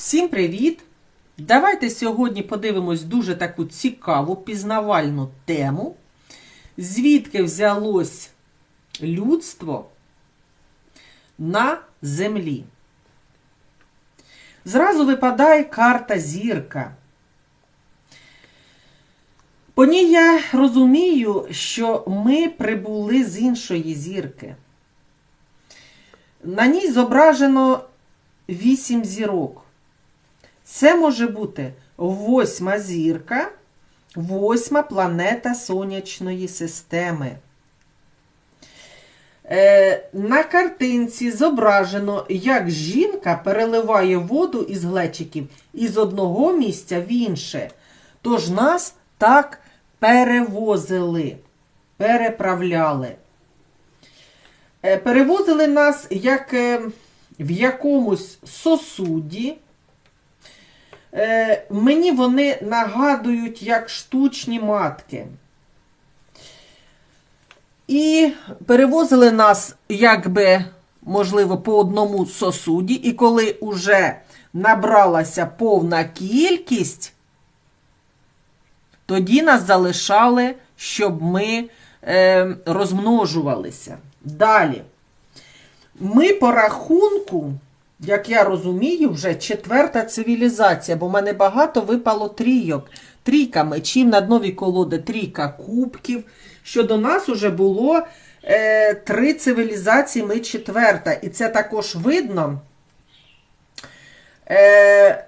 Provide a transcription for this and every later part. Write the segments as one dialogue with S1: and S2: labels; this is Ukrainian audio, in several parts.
S1: Всім привіт! Давайте сьогодні подивимось дуже таку цікаву пізнавальну тему. Звідки взялось людство на землі? Зразу випадає карта зірка. По ній я розумію, що ми прибули з іншої зірки. На ній зображено вісім зірок. Це може бути восьма зірка, восьма планета Сонячної системи. Е, на картинці зображено, як жінка переливає воду із глечиків із одного місця в інше. Тож нас так перевозили, переправляли. Е, перевозили нас як е, в якомусь сосуді. Е, мені вони нагадують як штучні матки. І перевозили нас, якби, можливо, по одному сосуді, і коли уже набралася повна кількість, тоді нас залишали, щоб ми е, розмножувалися. Далі. Ми по рахунку, як я розумію, вже четверта цивілізація, бо в мене багато випало трійок. Трійка мечів, на днові колоди трійка кубків. Що до нас уже було е, три цивілізації, ми четверта. І це також видно, е,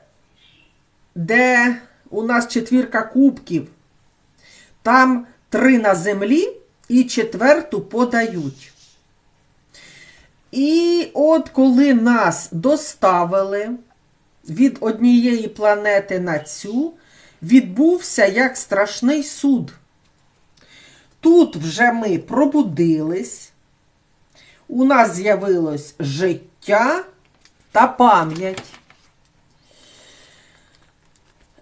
S1: де у нас четвірка кубків. Там три на землі і четверту подають. І от коли нас доставили від однієї планети на цю, відбувся як страшний суд. Тут вже ми пробудились, у нас з'явилось життя та пам'ять.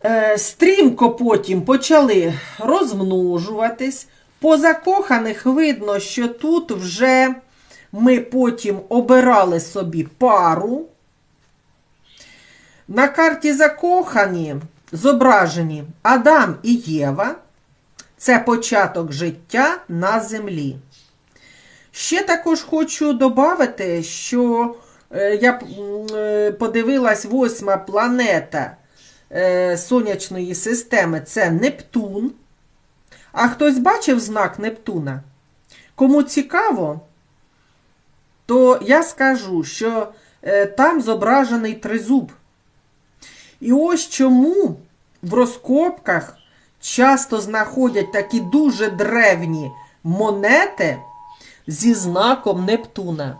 S1: Е, Стрімко потім почали розмножуватись. По закоханих видно, що тут вже ми потім обирали собі пару. На карті закохані зображені Адам і Єва. Це початок життя на землі. Ще також хочу додати, що е, я е, подивилась восьма планета е, Сонячної системи це Нептун. А хтось бачив знак Нептуна? Кому цікаво, то я скажу, що е, там зображений тризуб. І ось чому в розкопках часто знаходять такі дуже древні монети зі знаком Нептуна.